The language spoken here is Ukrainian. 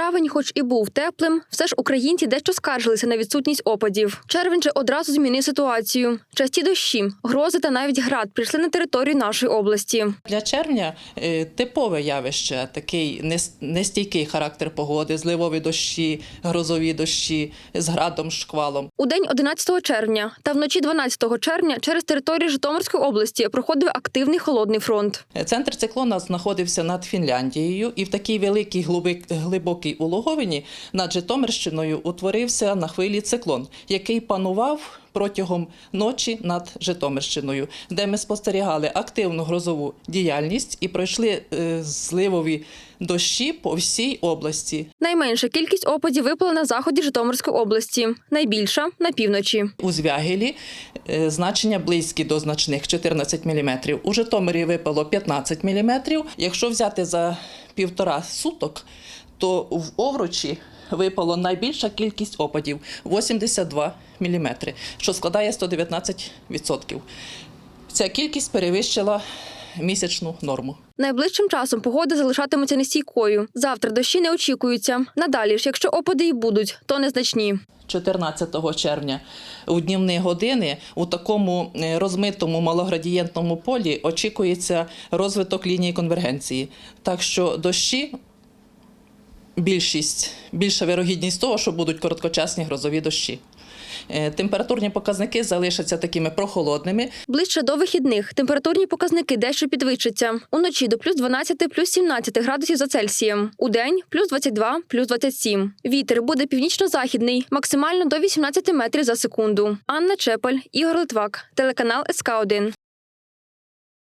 Травень, хоч і був теплим, все ж українці дещо скаржилися на відсутність опадів. Червень же одразу змінив ситуацію. Часті дощі, грози та навіть град прийшли на територію нашої області. Для червня е, типове явище, такий нестійкий характер погоди, зливові дощі, грозові дощі з градом, шквалом. У день 11 червня та вночі 12 червня через територію Житомирської області проходив активний холодний фронт. Центр циклона знаходився над Фінляндією, і в такій великій глуби- глибокій улоговині над Житомирщиною утворився на хвилі циклон, який панував протягом ночі над Житомирщиною, де ми спостерігали активну грозову діяльність і пройшли е, зливові дощі по всій області. Найменша кількість опадів випала на заході Житомирської області, найбільша на півночі. У Звягелі е, значення близькі до значних 14 мм. У Житомирі випало 15 мм. Якщо взяти за півтора суток, то в Овручі випало найбільша кількість опадів 82 мм, що складає 119%. Ця кількість перевищила місячну норму. Найближчим часом погода залишатиметься нестійкою. Завтра дощі не очікуються. Надалі ж, якщо опади і будуть, то незначні. 14 червня у днівні години у такому е, розмитому малоградієнтному полі очікується розвиток лінії конвергенції. Так що дощі більшість, більша вирогідність того, що будуть короткочасні грозові дощі. Е, Температурні показники залишаться такими прохолодними. Ближче до вихідних температурні показники дещо підвищаться. Уночі до плюс 12, плюс 17 градусів за Цельсієм. У день плюс 22, плюс 27. Вітер буде північно-західний, максимально до 18 метрів за секунду. Анна Чепель, Ігор Литвак, телеканал СК 1